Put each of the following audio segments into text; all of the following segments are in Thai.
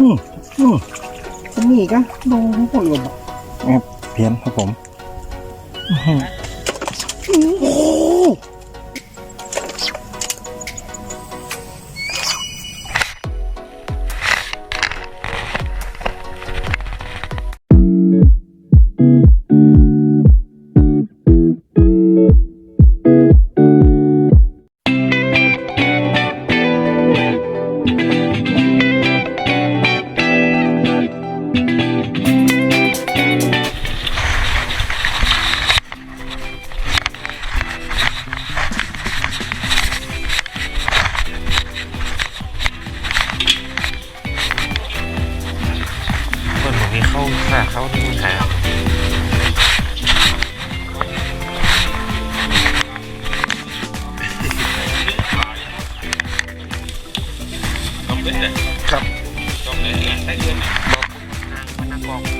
อืมอืมจะมีกะลงหัวหลบครับเพี้ยนครับผมอื้อหือโอ้โห เข้าหาเข้าที่มันหาครับบอกทางมันนักบอก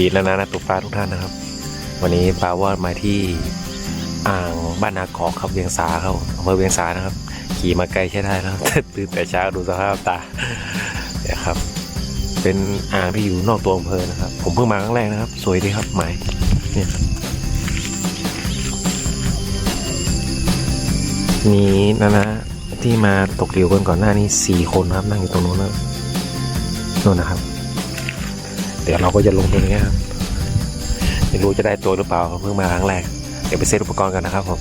ดีแล้วนะนะตุกปลาทุกท่านนะครับ วันนี้ปาวอดมาที่อ่างบ้านนาคอกครับเวียงสาครับอำเภอเวียงสานะครับ ขี่มาไกลใช้ได้นะครับตื่นแต่เช้าดูสภาพตาเนี่ยครับ เป็นอ่างที่อยู่นอกตัวอำเภอนะครับ ผมเพิ่งมาครั้งแรกนะครับ สวยดีครับหมายเนี่ยครับมีนะนะที่มาตกเหลียวกันก่อนหน้านี้สี่คนครับนั่งอยู่ตรงนู้นนะนู่นนะครับ เดี๋ยวเราก็จะลงตรงนี้ครับไม่รู้จะได้ตัวหรือเปล่าเพิ่งมาครั้งแรกเดี๋ยวไปเซตอุปกรณ์กันนะครับผม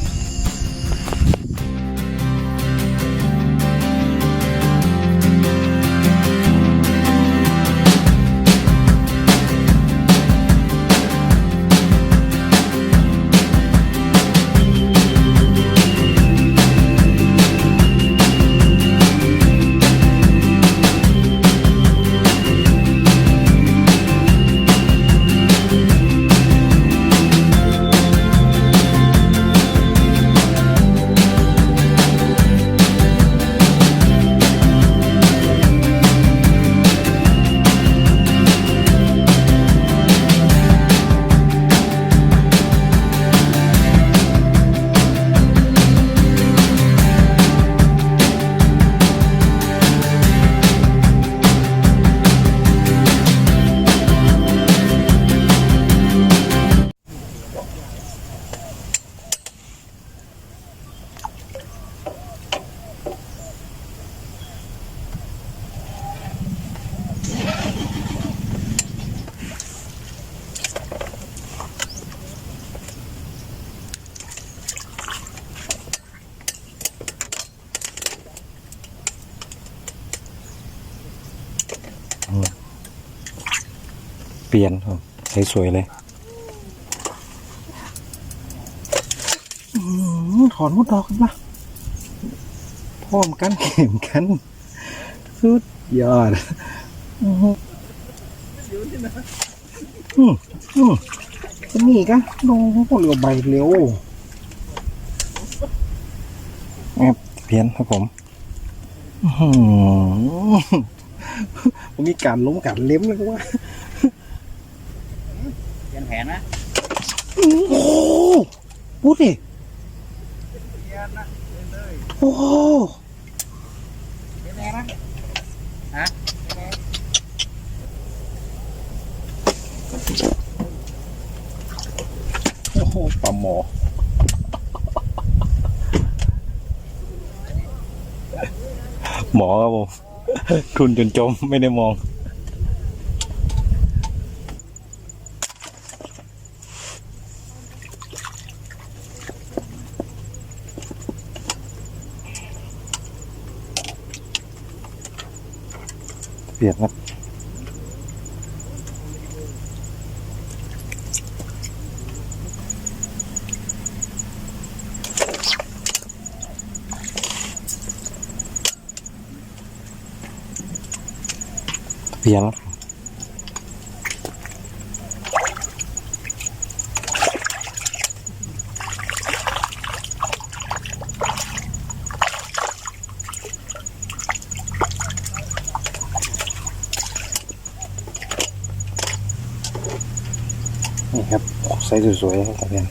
เปลี่ยนครับสวยๆเลยอื้อหือถอนหัวดอกกันปะพร้อมกันเข็มกัน สุดยอดอื้อหืออืมอืมจะมีกะลงหัวเรือใบเร็วแอบเพี้ยนครับผมอื้อหือผมมีการล้มการเล็มเลยก็ว่าเปลี่ย นแผนนะโอ้โหพูดดิโอ้โหเปลี่ยนแผนนะโอ้โหปลาหมอหมอครับผมทุนจนจมไม่ได้มอง เปลี่ยนครับเปลี่ย นี่ครับใส่สวยๆครับเปลี่ยน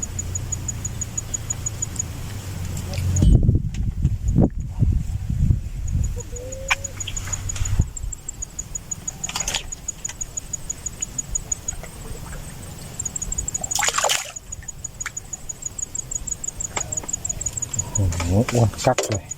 โอ้โหอ้วนกักเลย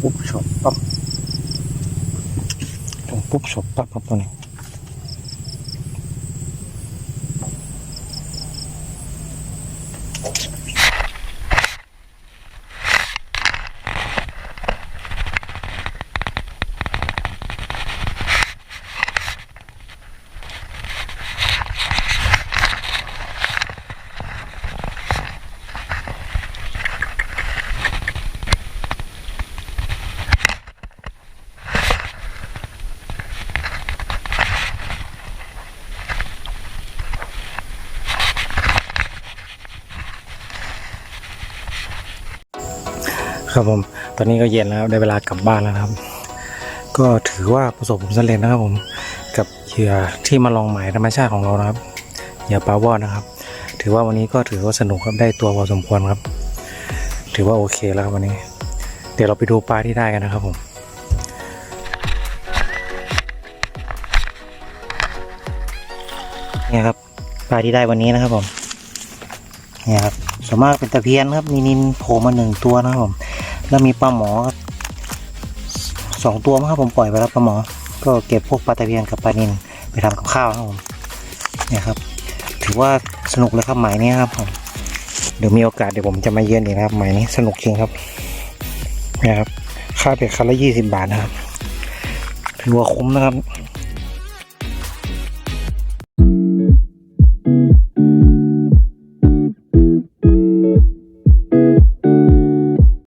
ปุ๊บชอปปั๊บปุ๊บชอปปั๊บครับตัวนี้ ครับผม ตอนนี้ก็เย็นแล้วได้เวลากลับบ้านแล้วครับ ก็ถือว่าประสบผลสำเร็จนะครับผม กับเหยื่อที่มาลองหมายธรรมชาติของเรานะครับ เหยื่อปลาวอดนะครับ ถือว่าวันนี้ก็ถือว่าสนุกครับได้ตัวพอสมควรครับ ถือว่าโอเคแล้วครับวันนี้ เดี๋ยวเราไปดูปลาที่ได้กันนะครับผมเนี่ยครับปลาที่ได้วันนี้นะครับผมเนี่ยครับส่วนมากเป็นตะเพียนครับมีนินโผล่มาหนึ่งตัวนะครับผม แล้วมีปลาหมอครับสองตัวมั้งครับผมปล่อยไปแล้วปลาหมอ ก็เก็บพวกปลาตะเพียนกับปลานินไปทำกับข้าวนะครับผมเนี่ยครับ ถือว่าสนุกเลยครับหมายนี้ครับผมเดี๋ยวมีโอกาสเดี๋ยวผมจะมาเยือนอีกนะครับหมายนี้สนุกจริงครับนะครับค่าเบ็ดคันละยี่สิบบาทนะครับถือว่าคุ้มนะครับ